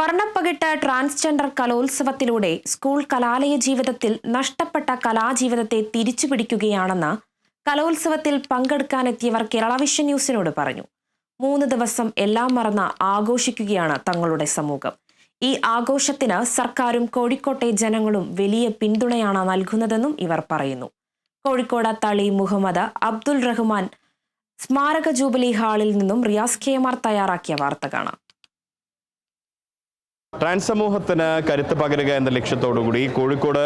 വർണപ്പകിട്ട transgender കലോത്സവത്തിലൂടെ school കലാലയ ജീവിതത്തിൽ നഷ്ടപ്പെട്ട കലാജീവിതത്തെ തിരിച്ചുപിടിക്കുകയാണെന്ന് കലോത്സവത്തിൽ പങ്കെടുക്കാനെത്തിയവർ കേരളവിഷൻ ന്യൂസിനോട് പറഞ്ഞു. മൂന്ന് ദിവസം എല്ലാം മറന്ന് ആഘോഷിക്കുകയാണ് തങ്ങളുടെ സമൂഹം. ഈ ആഘോഷത്തിന് സർക്കാരും കോഴിക്കോട്ടെ ജനങ്ങളും വലിയ പിന്തുണയാണ് നൽകുന്നതെന്നും ഇവർ പറയുന്നു. കോഴിക്കോട് തളി മുഹമ്മദ് അബ്ദുൾ റഹ്മാൻ സ്മാരക ജൂബിലി ഹാളിൽ നിന്നും റിയാസ് കെ തയ്യാറാക്കിയ വാർത്ത കാണാം. ട്രാൻസ് സമൂഹത്തിന് കരുത്ത് പകരുക എന്ന ലക്ഷ്യത്തോടുകൂടി കോഴിക്കോട്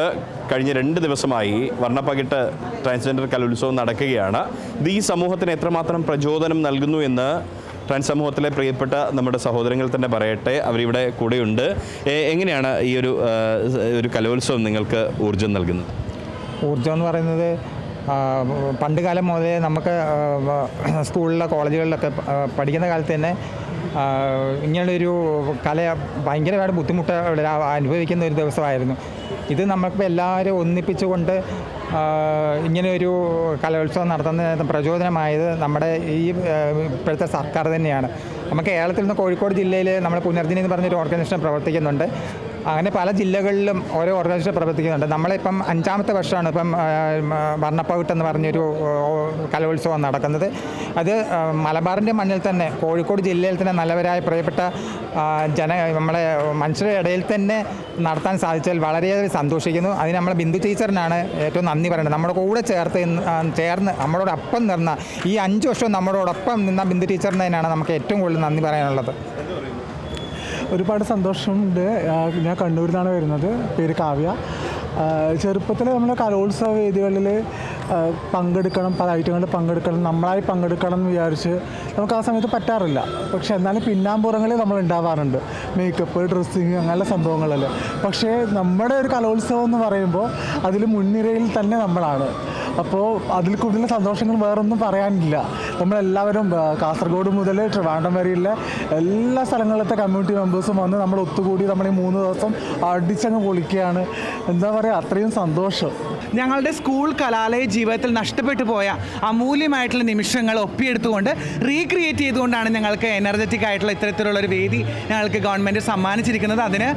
കഴിഞ്ഞ രണ്ട് ദിവസമായി വർണപ്പകിട്ട് ട്രാൻസ്ജെൻഡർ കലോത്സവം നടക്കുകയാണ്. ഇത് ഈ സമൂഹത്തിന് എത്രമാത്രം പ്രചോദനം നൽകുന്നു എന്ന് ട്രാൻസ് സമൂഹത്തിലെ പ്രിയപ്പെട്ട നമ്മുടെ സഹോദരങ്ങൾ തന്നെ പറയട്ടെ. അവരിവിടെ കൂടെയുണ്ട്. എങ്ങനെയാണ് ഈ ഒരു ഒരു കലോത്സവം നിങ്ങൾക്ക് ഊർജം നൽകുന്നത്? ഊർജം എന്ന് പറയുന്നത് പണ്ട് കാലം മുതലേ നമുക്ക് സ്കൂളിലെ കോളേജുകളിലൊക്കെ പഠിക്കുന്ന കാലത്ത് തന്നെ ആ, ഇങ്ങനെയൊരു കല ഭയങ്കരമായിട്ട് ബുദ്ധിമുട്ട് അനുഭവിക്കുന്ന ഒരു ദിവസമായിരുന്നു. ഇത് നമ്മളിപ്പോൾ എല്ലാവരും ഒന്നിപ്പിച്ചുകൊണ്ട് ഇങ്ങനെയൊരു കലോത്സവം നടത്തുന്ന പ്രചോദനമായത് നമ്മുടെ ഈ ഇപ്പോഴത്തെ സർക്കാർ തന്നെയാണ്. നമുക്ക് കേരളത്തിൽ നിന്ന് കോഴിക്കോട് ജില്ലയിൽ നമ്മൾ പുനർജനി എന്ന് പറഞ്ഞൊരു ഓർഗനൈസേഷൻ പ്രവർത്തിക്കുന്നുണ്ട്. അങ്ങനെ പല ജില്ലകളിലും ഓരോ ഓർഗനൈസേഷൻ പ്രവർത്തിക്കുന്നുണ്ട്. നമ്മളിപ്പം അഞ്ചാമത്തെ വർഷമാണ് ഇപ്പം ആ, എന്ന് പറഞ്ഞൊരു കലോത്സവം നടക്കുന്നത്. അത് മലബാറിന്റെ മണ്ണിൽ തന്നെ കോഴിക്കോട് ജില്ലയിൽ തന്നെ നല്ലവരായ പ്രിയപ്പെട്ട ജന നമ്മളെ മനുഷ്യരുടെ ഇടയിൽ തന്നെ നടത്താൻ സാധിച്ചാൽ വളരെയേറെ സന്തോഷിക്കുന്നു. അതിന് നമ്മളെ ബിന്ദു ടീച്ചറിനാണ് ഏറ്റവും നന്ദി പറയേണ്ടത്. നമ്മുടെ കൂടെ ചേർത്ത് ചേർന്ന് നമ്മളോടൊപ്പം നിന്ന ഈ അഞ്ച് വർഷവും നമ്മളോടൊപ്പം നിന്ന ബിന്ദു ടീച്ചറിന് തന്നെയാണ് നമുക്ക് ഏറ്റവും കൂടുതൽ നന്ദി പറയാനുള്ളത്. ഒരുപാട് സന്തോഷമുണ്ട്. ഞാൻ കണ്ണൂരിൽ നിന്നാണ് വരുന്നത്. പേര് കാവ്യ. ചെറുപ്പത്തിൽ നമ്മൾ കലോത്സവ വേദികളിൽ പങ്കെടുക്കണം പല ഐറ്റങ്ങളിൽ പങ്കെടുക്കണം നമ്മളായി പങ്കെടുക്കണം എന്ന് വിചാരിച്ച് നമുക്ക് ആ സമയത്ത് പറ്റാറില്ല. പക്ഷേ എന്നാലും പിന്നാമ്പുറങ്ങളിൽ നമ്മൾ ഉണ്ടാവാറുണ്ട്. മേക്കപ്പ് ഡ്രസ്സിങ് അങ്ങനെയുള്ള സംഭവങ്ങളിൽ പക്ഷേ നമ്മുടെ ഒരു കലോത്സവം എന്ന് പറയുമ്പോൾ അതിൽ മുൻനിരയിൽ തന്നെ നമ്മളാണ്. അപ്പോൾ അതിൽ കൂടുതൽ സന്തോഷങ്ങൾ വേറൊന്നും പറയാനില്ല. നമ്മളെല്ലാവരും കാസർഗോഡ് മുതൽ ട്രിവാൻഡം വരെയുള്ള എല്ലാ സ്ഥലങ്ങളിലത്തെ കമ്മ്യൂണിറ്റി മെമ്പേഴ്സും വന്ന് നമ്മൾ ഒത്തുകൂടി നമ്മൾ ഈ മൂന്ന് ദിവസം അടിച്ചങ്ങ് പൊളിക്കുകയാണ്. എന്താ പറയുക അത്രയും സന്തോഷം. ഞങ്ങളുടെ സ്കൂൾ കലാലയ ജീവിതത്തിൽ നഷ്ടപ്പെട്ടു പോയ അമൂല്യമായിട്ടുള്ള നിമിഷങ്ങൾ ഒപ്പിയെടുത്തുകൊണ്ട് റീക്രിയേറ്റ് ചെയ്തുകൊണ്ടാണ് ഞങ്ങൾക്ക് എനർജറ്റിക് ആയിട്ടുള്ള ഇത്തരത്തിലുള്ള ഒരു വേദി ഞങ്ങൾക്ക് ഗവൺമെന്റ് സമ്മാനിച്ചിരിക്കുന്നത്. അതിന്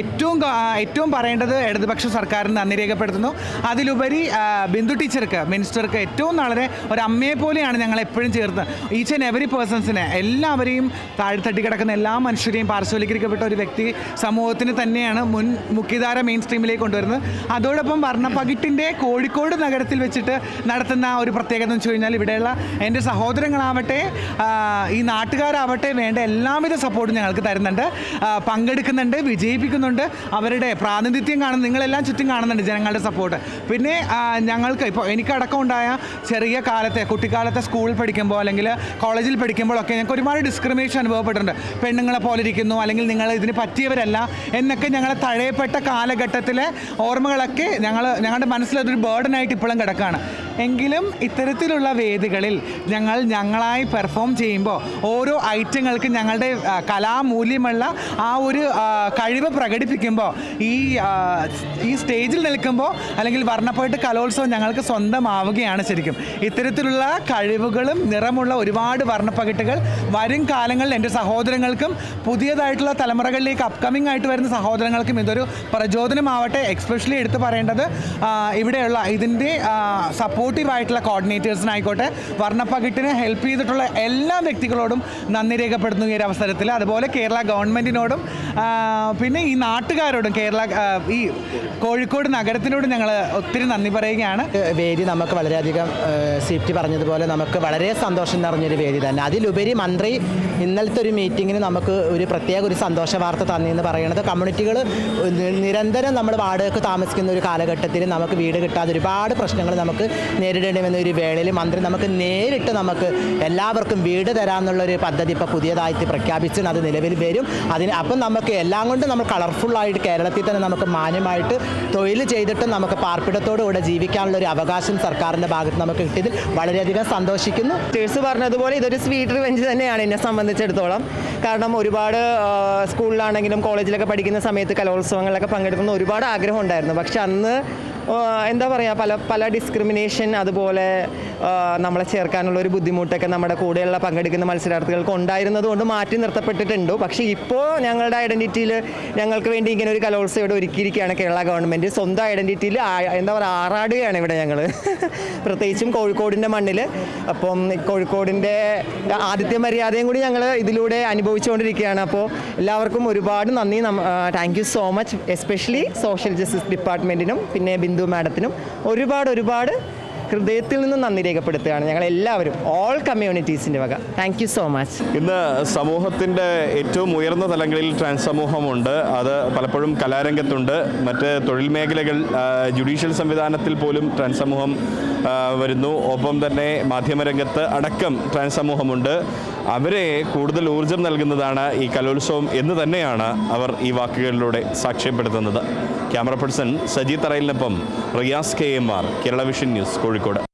ഏറ്റവും ഏറ്റവും പറയേണ്ടത് ഇടതുപക്ഷ സർക്കാരിന് നന്ദി രേഖപ്പെടുത്തുന്നു. അതിലുപരി ബിന്ദു ടീച്ചർക്ക് മിനിസ്റ്റർക്ക് ഏറ്റവും വളരെ ഒരു അമ്മയെ പോലെയാണ് ഞങ്ങൾ എപ്പോഴും ചേർത്ത്. ഈച്ച് ആൻഡ് എവറി പേഴ്സൺസിനെ എല്ലാവരെയും താഴ്ത്തട്ടി കിടക്കുന്ന എല്ലാ മനുഷ്യരെയും പാർശ്വവൽക്കരിക്കപ്പെട്ട ഒരു വ്യക്തി സമൂഹത്തിന് തന്നെയാണ് മുൻ മുഖ്യധാര മെയിൻ സ്ട്രീമിലേക്ക് കൊണ്ടുവരുന്നത്. അതോടൊപ്പം വർണപ്പകിട്ടിന്റെ കോഴിക്കോട് നഗരത്തിൽ വെച്ചിട്ട് നടത്തുന്ന ഒരു പ്രത്യേകത എന്ന് വെച്ച് കഴിഞ്ഞാൽ ഇവിടെയുള്ള എന്റെ സഹോദരങ്ങളാവട്ടെ ഈ നാട്ടുകാരാവട്ടെ വേണ്ട എല്ലാവിധ സപ്പോർട്ടും ഞങ്ങൾക്ക് തരുന്നുണ്ട്. പങ്കെടുക്കുന്നുണ്ട് വിജയിപ്പിക്കുന്നുണ്ട്. അവരുടെ പ്രാതിനിധ്യം കാണുന്ന നിങ്ങളെല്ലാം ചുറ്റും കാണുന്നുണ്ട് ജനങ്ങളുടെ സപ്പോർട്ട് പിന്നെ ആ, ഞങ്ങൾക്ക് ഇപ്പോൾ എനിക്കടക്കം ഉണ്ടായ ചെറിയ കാലത്തെ കുട്ടിക്കാലത്തെ സ്കൂളിൽ പഠിക്കുമ്പോൾ അല്ലെങ്കിൽ കോളേജിൽ പഠിക്കുമ്പോഴൊക്കെ ഞങ്ങൾക്ക് ഒരുപാട് ഡിസ്ക്രിമിനേഷൻ അനുഭവപ്പെട്ടിട്ടുണ്ട്. പെണ്ണുങ്ങളെ പോലെ ഇരിക്കുന്നു അല്ലെങ്കിൽ നിങ്ങൾ ഇതിന് പറ്റിയവരല്ല എന്നൊക്കെ ഞങ്ങളെ തഴയപ്പെട്ട കാലഘട്ടത്തിലെ ഓർമ്മകളൊക്കെ ഞങ്ങൾ ഞങ്ങളുടെ മനസ്സിൽ അതൊരു ബേർഡനായിട്ട് ഇപ്പോഴും കിടക്കുകയാണ് എങ്കിലും ഇത്തരത്തിലുള്ള വേദികളിൽ ഞങ്ങൾ ഞങ്ങളായി പെർഫോം ചെയ്യുമ്പോൾ ഓരോ ഐറ്റങ്ങൾക്ക് ഞങ്ങളുടെ കലാമൂല്യമുള്ള ആ ഒരു കഴിവ് പ്രകടിപ്പിക്കുമ്പോൾ ഈ ഈ സ്റ്റേജിൽ നിൽക്കുമ്പോൾ അല്ലെങ്കിൽ വർണപ്പോയിട്ട് കലോത്സവം ഞങ്ങൾക്ക് സ്വന്തമാവുകയാണ് ശരിക്കും. ഇത്തരത്തിലുള്ള കഴിവുകളും നിറമുള്ള ഒരുപാട് വർണപ്പകിട്ടുകൾ വരും കാലങ്ങളിൽ എന്റെ സഹോദരങ്ങൾക്കും പുതിയതായിട്ടുള്ള തലമുറകളിലേക്ക് അപ്കമിംഗ് ആയിട്ട് വരുന്ന സഹോദരങ്ങൾക്കും ഇതൊരു പ്രചോദനമാവട്ടെ എക്സ്പെഷ്യലി എടുത്തു പറയേണ്ടത് ഇവിടെയുള്ള ഇതിന്റെ സപ്പോർട്ടീവ് ആയിട്ടുള്ള കോർഡിനേറ്റേഴ്സിനായിക്കോട്ടെ വർണപ്പകിട്ടിനെ ഹെൽപ്പ് ചെയ്തിട്ടുള്ള എല്ലാ വ്യക്തികളോടും നന്ദി രേഖപ്പെടുന്നു ഈ ഒരു അവസരത്തിൽ. അതുപോലെ കേരള ഗവൺമെന്റിനോടും പിന്നെ ഈ നാട്ടുകാരോടും കേരള ഈ കോഴിക്കോട് നഗരത്തിനോടും ഞങ്ങൾ ഒത്തിരി നന്ദി പറയുകയാണ്. വേദി നമുക്ക് വളരെയധികം സേഫ്റ്റി പറഞ്ഞതുപോലെ നമുക്ക് വളരെ സന്തോഷം നിറഞ്ഞൊരു വേദി തന്നെ. അതിലുപരി മന്ത്രി ഇന്നലത്തെ ഒരു മീറ്റിങ്ങിന് നമുക്ക് ഒരു പ്രത്യേക ഒരു സന്തോഷ വാർത്ത തന്നെന്ന് പറയുന്നത് കമ്മ്യൂണിറ്റികൾ നിരന്തരം നമ്മൾ വാടകയ്ക്ക് താമസിക്കുന്ന ഒരു കാലഘട്ടത്തിൽ നമുക്ക് വീട് കിട്ടാതെ ഒരുപാട് പ്രശ്നങ്ങൾ നമുക്ക് നേരിടേണ്ടി ഒരു വേളയിൽ മന്ത്രി നമുക്ക് നേരിട്ട് നമുക്ക് എല്ലാവർക്കും വീട് തരാമെന്നുള്ളൊരു പദ്ധതി ഇപ്പോൾ പുതിയതായിട്ട് പ്രഖ്യാപിച്ച് അത് നിലവിൽ വരും. അതിന് അപ്പം നമുക്ക് എല്ലാം കൊണ്ടും നമ്മൾ കളർഫുള്ളായിട്ട് കേരളത്തിൽ തന്നെ നമുക്ക് മാന്യമായിട്ട് തൊഴിൽ ചെയ്തിട്ട് നമുക്ക് പാർപ്പിടത്തോടുകൂടെ ജീവിക്കാനുള്ള ഒരു അവകാശം സർക്കാരിന്റെ ഭാഗത്ത് നമുക്ക് കിട്ടിയതിൽ വളരെയധികം സന്തോഷിക്കുന്നു. ടീച്ചേഴ്സ് പറഞ്ഞതുപോലെ ഇതൊരു സ്വീറ്റ് റിവെഞ്ച് തന്നെയാണ് എന്നെ സംബന്ധിച്ചിടത്തോളം. കാരണം ഒരുപാട് സ്കൂളിലാണെങ്കിലും കോളേജിലൊക്കെ പഠിക്കുന്ന സമയത്ത് കലോത്സവങ്ങളിലൊക്കെ പങ്കെടുക്കുന്ന ഒരുപാട് ആഗ്രഹം ഉണ്ടായിരുന്നു. പക്ഷെ അന്ന് എന്താ പറയുക പല പല ഡിസ്ക്രിമിനേഷൻ അതുപോലെ നമ്മളെ ചേർക്കാനുള്ള ഒരു ബുദ്ധിമുട്ടൊക്കെ നമ്മുടെ കൂടെയുള്ള പങ്കെടുക്കുന്ന മത്സരാർത്ഥികൾക്ക് ഉണ്ടായിരുന്നത് കൊണ്ട് മാറ്റി നിർത്തപ്പെട്ടിട്ടുണ്ട്. പക്ഷേ ഇപ്പോൾ ഞങ്ങളുടെ ഐഡന്റിറ്റിയിൽ ഞങ്ങൾക്ക് വേണ്ടി ഇങ്ങനെ ഒരു കലോത്സവം ഇവിടെ ഒരുക്കിയിരിക്കുകയാണ് കേരള ഗവൺമെന്റ് സ്വന്തം ഐഡന്റിറ്റിയിൽ എന്താ പറയുക ആറാടുകയാണ് ഇവിടെ ഞങ്ങൾ പ്രത്യേകിച്ചും കോഴിക്കോടിന്റെ മണ്ണിൽ അപ്പം കോഴിക്കോടിന്റെ ആദിത്യ മര്യാദയും കൂടി ഞങ്ങൾ ഇതിലൂടെ അനുഭവിച്ചുകൊണ്ടിരിക്കുകയാണ്. അപ്പോൾ എല്ലാവർക്കും ഒരുപാട് നന്ദി. Thank you so much especially social justice ഡിപ്പാർട്ട്മെന്റിനും പിന്നെ ബിന്ദു മാഡത്തിനും ഒരുപാട് ഒരുപാട് ഹൃദയത്തിൽ നിന്ന് നന്ദി രേഖപ്പെടുത്തുകയാണ് ഞങ്ങൾ എല്ലാവരും ഓൾ കമ്മ്യൂണിറ്റീസിന്റെ വക താങ്ക് സോ മച്ച് ഇന്ന് സമൂഹത്തിന്റെ ഏറ്റവും ഉയർന്ന തലങ്ങളിൽ ട്രാൻസ് സമൂഹമുണ്ട് അത് പലപ്പോഴും കലാരംഗത്തുണ്ട്. മറ്റ് തൊഴിൽ മേഖലകൾ ജുഡീഷ്യൽ സംവിധാനത്തിൽ പോലും ട്രാൻസ് സമൂഹം വരുന്നു. ഒപ്പം തന്നെ മാധ്യമരംഗത്ത് അടക്കം ട്രാൻസ് സമൂഹമുണ്ട് അവരെ കൂടുതൽ ഊർജം നൽകുന്നതാണ് ഈ കലോത്സവം എന്ന് തന്നെയാണ് അവർ ഈ വാക്കുകളിലൂടെ സാക്ഷ്യപ്പെടുത്തുന്നത്. Camera person Saji തറയിലിനൊപ്പം Riyas K M R Kerala vision news Kozhikode. récord.